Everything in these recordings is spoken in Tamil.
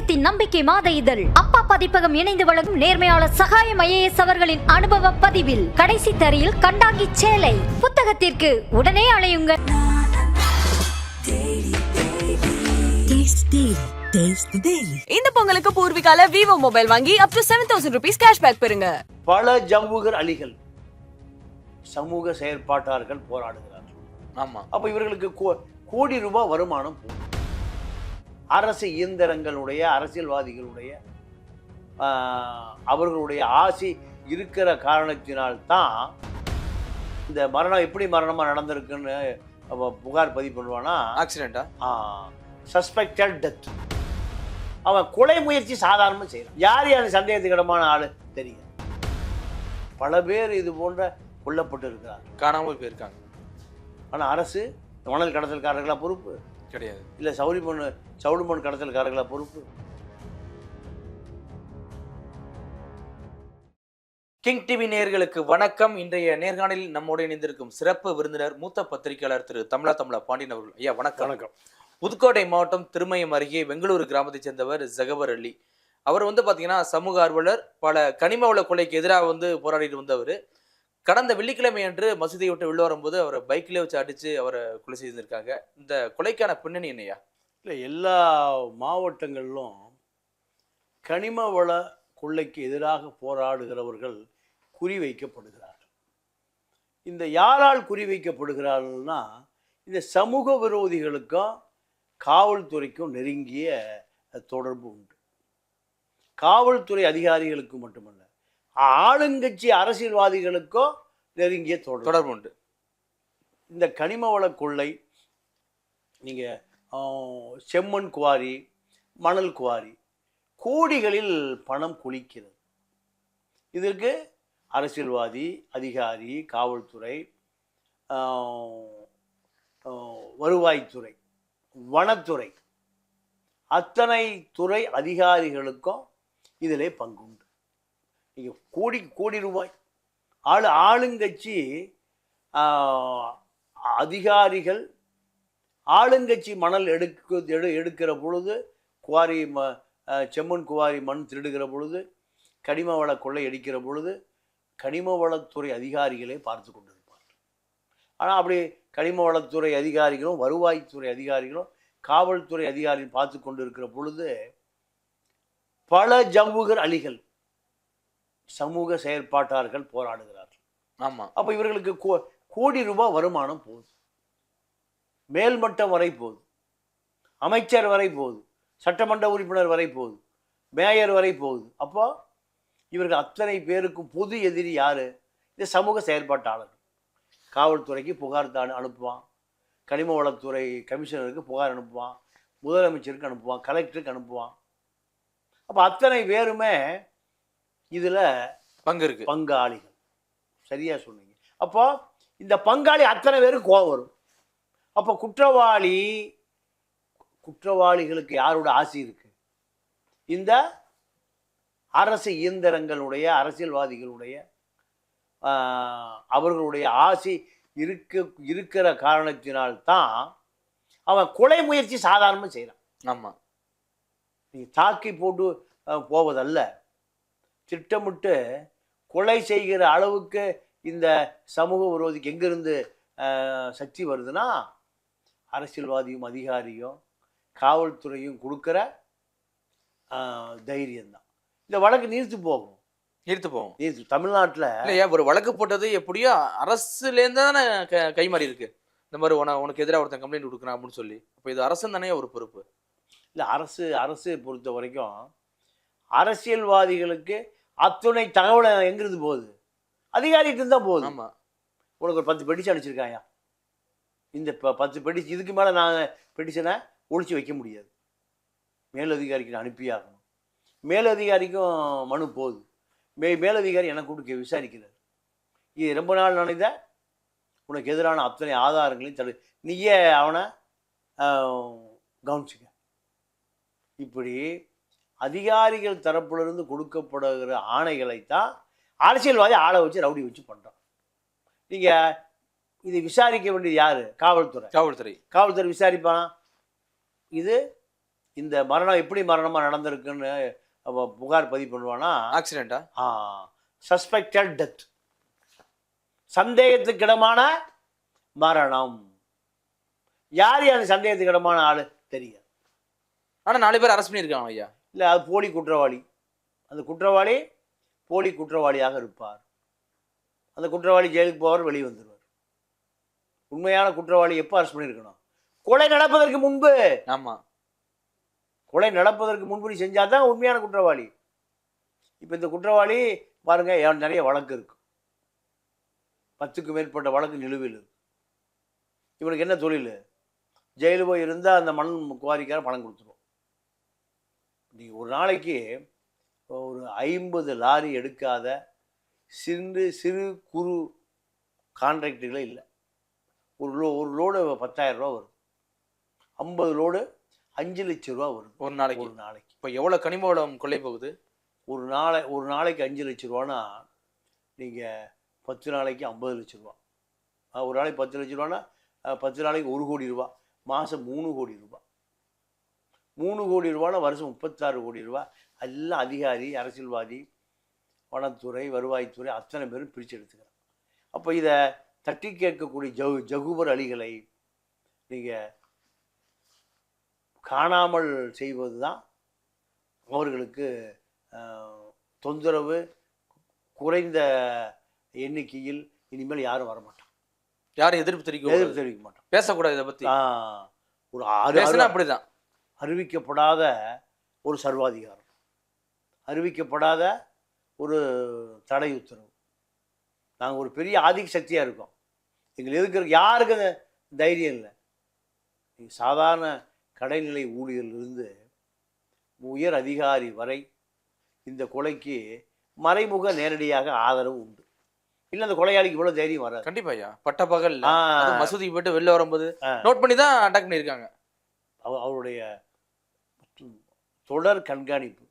தேசத்தின் நம்பிக்கை மாத இதழ். அப்பா பதிப்பகம் இணைந்து வழங்கும் நேர்மையாளர் சகாயம் ஐஏஎஸ் அவர்களின் அனுபவ பதிவில் கடைசி தரையில் கண்டாங்கி சேலை. புத்தகத்திற்கு உடனே அழையுங்கள் Taste Daily. Taste the Daily. இந்த பொங்கலுக்கு பூர்விகால விவோ மொபைல் வாங்கி up to seven thousand rupees cashback பெறுங்க. பல ஜவுகர் அலிகள் சமூக செயற்பாட்டாளர்கள் போராடுகிறார்கள். ஆமா. அப்ப இவர்களுக்கு கோடி ரூபாய் வருமானம் போகும். அரசு இயந்திரங்களுடைய அரசியல்வாதிகளுடைய அவர்களுடைய ஆசை இருக்கிற காரணத்தினால் தான் இந்த மரணம் எப்படி மரணமா நடந்திருக்குன்னு புகார் பதிவு பண்ணுவானா? ஆக்சிடென்டா சஸ்பெக்டட் டெத் அவன் கொலை முயற்சி சாதாரணமாக செய்யறான் யார் யார் சந்தேகத்துக்கு இடமான ஆளு? தெரியும். பல பேர் இது போன்ற கொல்லப்பட்டு இருக்கிறார் காணாமல் போயிருக்காங்க. ஆனா அரசு மணல் கடத்தல்காரர்களா பொறுப்பு. கிடையாது. இல்ல சௌரி மண் சவுடு மண் கடத்தல்காரர்களா பொறுப்பு? கிங் டிவி நேயர்களுக்கு வணக்கம். இன்றைய நேர்காணலில் நம்மோடு இணைந்திருக்கும் சிறப்பு விருந்தினர் மூத்த பத்திரிகையாளர் திரு தமிழா தமிழா பாண்டியன் அவர்கள். ஐயா வணக்கம். வணக்கம். புதுக்கோட்டை மாவட்டம் திருமயம் அருகே பெங்களூரு கிராமத்தைச் சேர்ந்தவர் ஜகவர் அலி அவர் வந்து பார்த்தீங்கன்னா சமூக ஆர்வலர் பல கனிம வள கொலைக்கு எதிராக வந்து போராடிட்டு வந்தவர். கடந்த வெள்ளிக்கிழமை அன்று மசூதியை விட்டு வெளில வரும்போது அவரை பைக்கிலே வச்சு அடித்து அவரை கொலை செய்திருக்காங்க. இந்த கொலைக்கான பின்னணி என்னையா இல்லை எல்லா மாவட்டங்களிலும் கனிம வள கொள்ளைக்கு எதிராக போராடுகிறவர்கள் குறிவைக்கப்படுகிறார்கள் இந்த யாரால் குறிவைக்கப்படுகிறார்கள்னா இந்த சமூக விரோதிகளுக்கும் காவல்துறைக்கும் நெருங்கிய தொடர்பு உண்டு. காவல்துறை அதிகாரிகளுக்கு மட்டுமல்ல ஆளுங்கட்சி அரசியல்வாதிகளுக்கும் நெருங்கிய தொடர்பு. தொடர்பு உண்டு இந்த கனிம வள கொள்ளை நீங்கள் செம்மண் குவாரி மணல் குவாரி கோடிகளில் பணம் குளிக்கிறது. இதற்கு அரசியல்வாதி அதிகாரி காவல்துறை வருவாய்த்துறை வனத்துறை அத்தனை துறை அதிகாரிகளுக்கும் இதிலே பங்குண்டு. நீங்கள் கோடிக்கு கோடி ரூபாய். ஆளு ஆளுங்கட்சி அதிகாரிகள் ஆளுங்கட்சி மணல் எடுக்க எடு எடுக்கிற பொழுது குவாரி ம செம்மண் குவாரி மண் திருடுகிற பொழுது கனிம வள கொள்ளை அடிக்கிற பொழுது கனிம வளத்துறை அதிகாரிகளே பார்த்து கொண்டிருப்பார் ஆனால் அப்படி கனிம வளத்துறை அதிகாரிகளும் வருவாய்த்துறை அதிகாரிகளும் காவல்துறை அதிகாரிகள் பார்த்து கொண்டு இருக்கிற பொழுது பல ஜவுகர் அலிகள் சமூக செயற்பாட்டாளர்கள் போராடுகிறார்கள். ஆமா. அப்போ இவர்களுக்கு கோ- கோடி ரூபாய் வருமானம் போகுது மேல்மட்டம் வரை போகுது அமைச்சர் வரை போகுது சட்டமன்ற உறுப்பினர் வரை போகுது மேயர் வரை போகுது அப்போ இவர்கள் அத்தனை பேருக்கும் பொது எதிரி யாரு? இந்த சமூக செயற்பாட்டாளர் காவல்துறைக்கு புகார் தான் அனுப்புவான். கனிம வளத்துறை கமிஷனருக்கு புகார் அனுப்புவான். முதலமைச்சருக்கு அனுப்புவான். கலெக்டருக்கு அனுப்புவான். அப்போ அத்தனை பேருமே இதில் பங்கு இருக்கு. பங்காளிகள். சரியா சொன்னீங்க. அப்போ இந்த பங்காளி அத்தனை பேரும் கோவம் வரும். அப்போ குற்றவாளி குற்றவாளிகளுக்கு யாரோட ஆசை இருக்கு? இந்த அரசு இயந்திரங்களுடைய அரசியல்வாதிகளுடைய அவர்களுடைய ஆசை இருக்க இருக்கிற காரணத்தினால் தான் அவன் கொலை முயற்சி சாதாரணமாக செய்கிறான் ஆமா. நீ தாக்கி போட்டு போவதல்ல. திட்டமிட்டு கொலை செய்கிற அளவுக்கு இந்த சமூக விரோதிக்கு எங்கிருந்து சக்தி வருதுன்னா அரசியல்வாதியும் அதிகாரியும் காவல்துறையும் கொடுக்குற தைரியம்தான். இந்த வழக்கு நீர்த்து போகும். நிறுத்து போவோம் நீர்த்து தமிழ்நாட்டில் இல்லையா ஒரு வழக்கு போட்டது எப்படியோ அரசுல இருந்து தானே க- கை மாறி இருக்கு. இந்த மாதிரி உன உனக்கு எதிராக ஒருத்தன் கம்ப்ளைண்ட் கொடுக்குறான் அப்படின்னு சொல்லி. அப்போ இது அரசு தானே ஒரு பொறுப்பு? இல்லை அரசு அரசு பொறுத்த வரைக்கும் அரசியல்வாதிகளுக்கு அத்துணை தகவலை எங்கிருந்து போகுது? அதிகாரிகிட்ட தான் போகுது. ஆமா. உனக்கு ஒரு பத்து பெட்டிஷன் அடிச்சிருக்காயா இந்த ப பத்து பெட்டிஷன் இதுக்கு மேலே நான் பெட்டிஷனை ஒழிச்சு வைக்க முடியாது. மேலதிகாரிக்கு நான் அனுப்பியாகணும் மேலதிகாரிக்கும் மனு போகுது. மே மேலதிகாரி எனக்கு கூப்பிட்டு விசாரிக்கிறார். இது ரொம்ப நாள் நினைத உனக்கு எதிரான அத்தனை ஆதாரங்களையும் தடு நீயே அவனை கவனிச்சுக்க. இப்படி அதிகாரிகள் தரப்பிலிருந்து கொடுக்கப்படுகிற ஆணைகளைத்தான் அரசியல்வாதி ஆளை வச்சு ரவுடி வச்சு பண்ணுறான் நீங்கள் இது விசாரிக்க வேண்டியது யாரு? காவல்துறை. காவல்துறை. காவல்துறை விசாரிப்பானா? இது இந்த மரணம் எப்படி மரணமாக நடந்திருக்குன்னு புகார் பதிவு பண்ணுவானா? ஆக்சிடென்ட்டா சஸ்பெக்டட் டெத் சந்தேகத்துக்கிடமான மரணம். யார் அந்த சந்தேகத்துக்கிடமான ஆள்? தெரியாது. ஆனா நாலு பேர் அரெஸ்ட் பண்ணியிருக்காங்க ஐயா. இல்லை அது போலி குற்றவாளி. அந்த குற்றவாளி போலி குற்றவாளியாக இருப்பார். அந்த குற்றவாளி ஜெயிலுக்கு போவார் வெளியே வந்துடுவார் உண்மையான குற்றவாளி எப்போ அரெஸ்ட் பண்ணியிருக்கணும் கொலை நடப்பதற்கு முன்பு. ஆமா. கொலை நடப்பதற்கு முன்பு நீ செஞ்சால் தான் உண்மையான குற்றவாளி. இப்போ இந்த குற்றவாளி பாருங்க எவன் நிறைய வழக்கு இருக்கு. பத்துக்கு மேற்பட்ட வழக்கு நிலுவையில் இருக்கு. இவனுக்கு என்ன தொழில்? ஜெயிலு போய் இருந்தால் அந்த மண் குவாரிக்கார பணம் கொடுத்துருவோம் நீங்கள் ஒரு நாளைக்கு ஒரு ஐம்பது லாரி எடுக்காத சிறு சிறு குறு கான்ட்ராக்டுகளே இல்லை. ஒரு லோ ஒரு லோடு பத்தாயிரம் ரூபா வருது ஐம்பது லோடு அஞ்சு லட்சம் ரூபா வருது. ஒரு நாளைக்கு? ஒரு நாளைக்கு. இப்போ எவ்வளவு கனிம வளம் கொள்ளை போகுது? ஒரு நாளை ஒரு நாளைக்கு அஞ்சு லட்ச ரூபானா நீங்கள் பத்து நாளைக்கு ஐம்பது லட்ச ரூபா. ஒரு நாளைக்கு பத்து லட்ச ரூபானா பத்து நாளைக்கு ஒரு கோடி ரூபா. மாதம் மூணு கோடி ரூபா. மூணு கோடி ரூபானா வருஷம் முப்பத்தாறு கோடி ரூபா. எல்லாம் அதிகாரி அரசியல்வாதி வனத்துறை வருவாய்த்துறை அத்தனை பேரும் பிரித்து எடுத்துக்கிறாங்க. அப்போ இதை தட்டி கேட்கக்கூடிய ஜகு ஜகுபர் அலிகளை நீங்கள் காணாமல் செய்வது தான் அவர்களுக்கு தொந்தரவு குறைந்த எண்ணிக்கையில் இனிமேல் யாரும் வரமாட்டாங்க. யாரும் எதிர்ப்பு தெரிவிக்க எதிர்ப்பு தெரிவிக்க மாட்டாங்க. பேசக்கூடாது இதை பத்தி. ஆஹ், ஒரு ஆறு அப்படிதான். அறிவிக்கப்படாத ஒரு சர்வாதிகாரம் அறிவிக்கப்படாத ஒரு தடை உத்தரவு. நாங்கள் ஒரு பெரிய ஆதிக்க சக்தியாக இருக்கோம். எங்களை எதுக்குற யாருக்கு தைரியம் இல்லை. நீங்கள் சாதாரண கடைநிலை ஊழியர்லேருந்து உயர் அதிகாரி வரை இந்த கொலைக்கு மறைமுக நேரடியாக ஆதரவு உண்டு. இல்லை அந்த கொலையாளிக்கு இவ்வளோ தைரியம் வராது. கண்டிப்பா ஐயா. பட்ட பகல். மசூதிக்கு போயிட்டு வெளில வரும்போது. நோட் பண்ணி தான் அட்டாக் பண்ணியிருக்காங்க. அவ- அவருடைய தொடர் கண்காணிப்பு.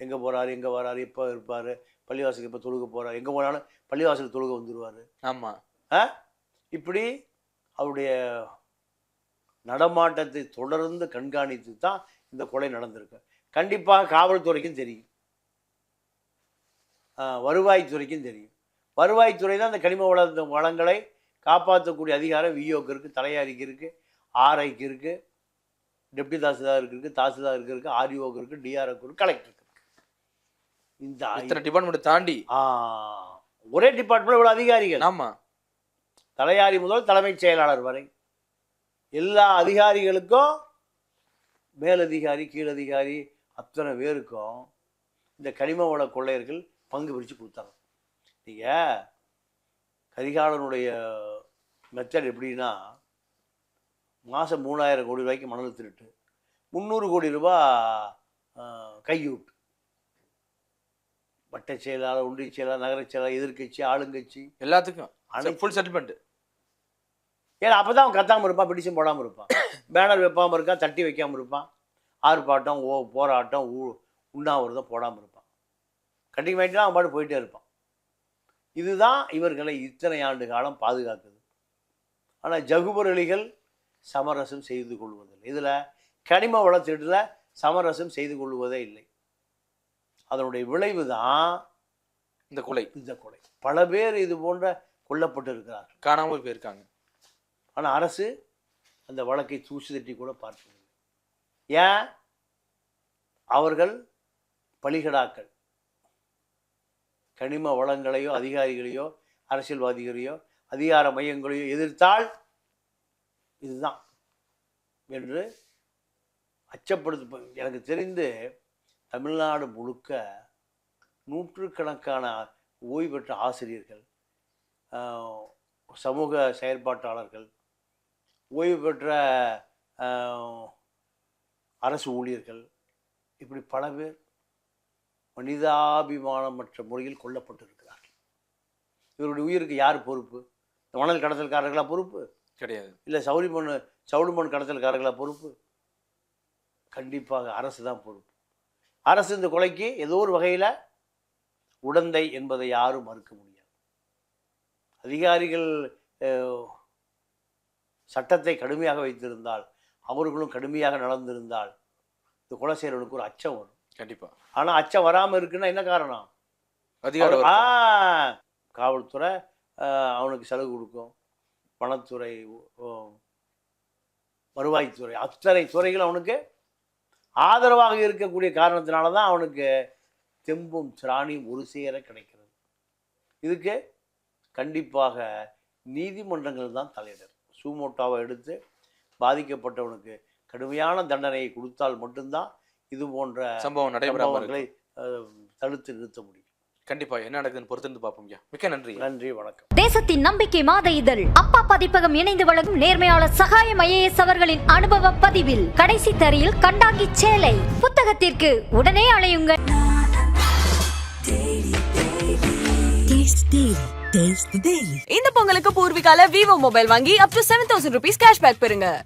எங்கே போகிறாரு எங்கே வராரு எப்போ இருப்பார் பள்ளிவாசலுக்கு எப்போ தொழுக போகிறார் எங்கே போனாலும் பள்ளிவாசலுக்கு தொழுக வந்துடுவார் ஆமா. இப்படி அவருடைய நடமாட்டத்தை தொடர்ந்து கண்காணித்து தான் இந்த கொலை நடந்திருக்கு. கண்டிப்பாக காவல்துறைக்கும் தெரியும். ஆ, வருவாய்த்துறைக்கும் தெரியும். வருவாய்த்துறை தான் அந்த கனிம வள வளங்களை காப்பாற்றக்கூடிய அதிகாரம் விஓக்கு இருக்குது தலையாரிக்கு இருக்குது ஆர்ஐக்கு இருக்குது டெப்டி தாசில்தாருக்கு இருக்குது தாசில்தாருக்கு இருக்குது ஆர்டிஓக்கு இருக்குது டிஆர்ஓக்கு இருக்குது கலெக்டருக்கு இந்த இத்தனை டிபார்ட்மெண்ட் தாண்டி. ஒரே டிபார்ட்மெண்ட் இவ்வளோ அதிகாரிகள். ஆமா. தலையாரி முதல் தலைமைச் செயலாளர் வரை. எல்லா அதிகாரிகளுக்கும் மேலதிகாரி கீழதிகாரி அத்தனை பேருக்கும் இந்த கனிம வள கொள்ளையர்கள் பங்கு பிரித்து கொடுத்தாங்க. நீங்கள் கரிகாலனுடைய மெத்தட் எப்படின்னா மாதம் மூணாயிரம் கோடி ரூபாய்க்கு மணல் திருட்டு முந்நூறு கோடி ரூபா கையூட்டு. வட்ட செயலாளர் ஒன்றிய செயலாளர் நகரச் செயலாளர் எதிர்க்கட்சி ஆளுங்கட்சி. எல்லாத்துக்கும். ஃபுல் செட்டில்மெண்ட் ஏன்னா அப்போ தான் அவன் கத்தாமல் இருப்பான் பிடிச்சும் போடாமல் இருப்பான். பேனர் வைப்பாமல் இருக்கான் தட்டி வைக்காமல் இருப்பான். ஆர்ப்பாட்டம் ஓ போராட்டம் ஊ உண்ணாவிரதம் போடாமல் இருப்பான். வாங்கிட்டு அவன் பாட்டு போயிட்டே இருப்பான். இதுதான் இவர்களை இத்தனை ஆண்டு காலம் பாதுகாக்குது ஆனால் ஜகுபரளிகள் சமரசம் செய்து கொள்வதில்லை. இதில் கனிம வளத்திடல சமரசம் செய்து கொள்வதே இல்லை. அதனுடைய விளைவு தான் இந்த கொலை. இந்த கொலை. பல பேர் இது போன்ற கொல்லப்பட்டு இருக்கிறார்கள் காணாமல் போயிருக்காங்க. ஆனால் அரசு அந்த வழக்கை தூசி தட்டி கூட பார்க்கவில்லை. ஏன்? அவர்கள் பலிகடாக்கள் கனிம வளங்களையோ அதிகாரிகளையோ அரசியல்வாதிகளையோ அதிகார மையங்களையோ எதிர்த்தால் இதுதான் என்று அச்சப்படுத்த எனக்கு தெரிந்து தமிழ்நாடு முழுக்க நூற்றுக்கணக்கான ஓய்வு பெற்ற ஆசிரியர்கள் சமூக செயற்பாட்டாளர்கள் ஓய்வு பெற்ற அரசு ஊழியர்கள் இப்படி பல பேர் மனிதாபிமானமற்ற முறையில் கொல்லப்பட்டிருக்கிறார்கள். இவருடைய உயிருக்கு யார் பொறுப்பு? இந்த மணல் கடத்தல்காரர்களா பொறுப்பு? கிடையாது. இல்லை சவுடு மண் கடத்தல்காரர்களா பொறுப்பு? கண்டிப்பாக அரசு தான் பொறுப்பு. அரசு இந்த கொலைக்கு ஏதோ ஒரு வகையில் உடந்தை என்பதை யாரும் மறுக்க முடியாது. அதிகாரிகள் சட்டத்தை கடுமையாக வைத்திருந்தால் அவர்களும் கடுமையாக நடந்திருந்தால் இந்த கொலை செய்கிறவனுக்கு ஒரு அச்சம் வரும். கண்டிப்பா. ஆனால் அச்சம் வராமல் இருக்குன்னா என்ன காரணம்? அதிகாரம். காவல்துறை அவனுக்கு செலவு கொடுக்கும். பணத்துறை வருவாய்த்துறை அத்தனை துறைகள் அவனுக்கு ஆதரவாக இருக்கக்கூடிய காரணத்தினால தான் அவனுக்கு தெம்பும் திராணியும் ஒரு சேர கிடைக்கிறது இதுக்கு கண்டிப்பாக நீதிமன்றங்கள் தான் தலையிடர் சூமோட்டாவை எடுத்து பாதிக்கப்பட்டவனுக்கு கடுமையான தண்டனையை கொடுத்தால் மட்டும்தான் இது போன்ற சம்பவம். அஹ், தடுத்து நிறுத்த முடியும் கண்டிப்பா என்ன நடக்குதுன்னு பொறுத்திருந்து பார்ப்போம் மிக்க நன்றி நன்றி வணக்கம். தேசத்தின் நம்பிக்கை மாத இதழ். அப்பா பதிப்பகம் இணைந்து வழங்கும் நேர்மையாளர் சகாயம் ஐஏஎஸ் அவர்களின் அனுபவ பதிவில். கடைசி தரியில் கண்டாங்கி சேலை. புத்தகத்திற்கு உடனே அழையுங்கள். இந்த பொங்கலுக்கு பூர்விகால விவோ மொபைல் வாங்கி up to seven thousand rupees cashback பெறுங்க.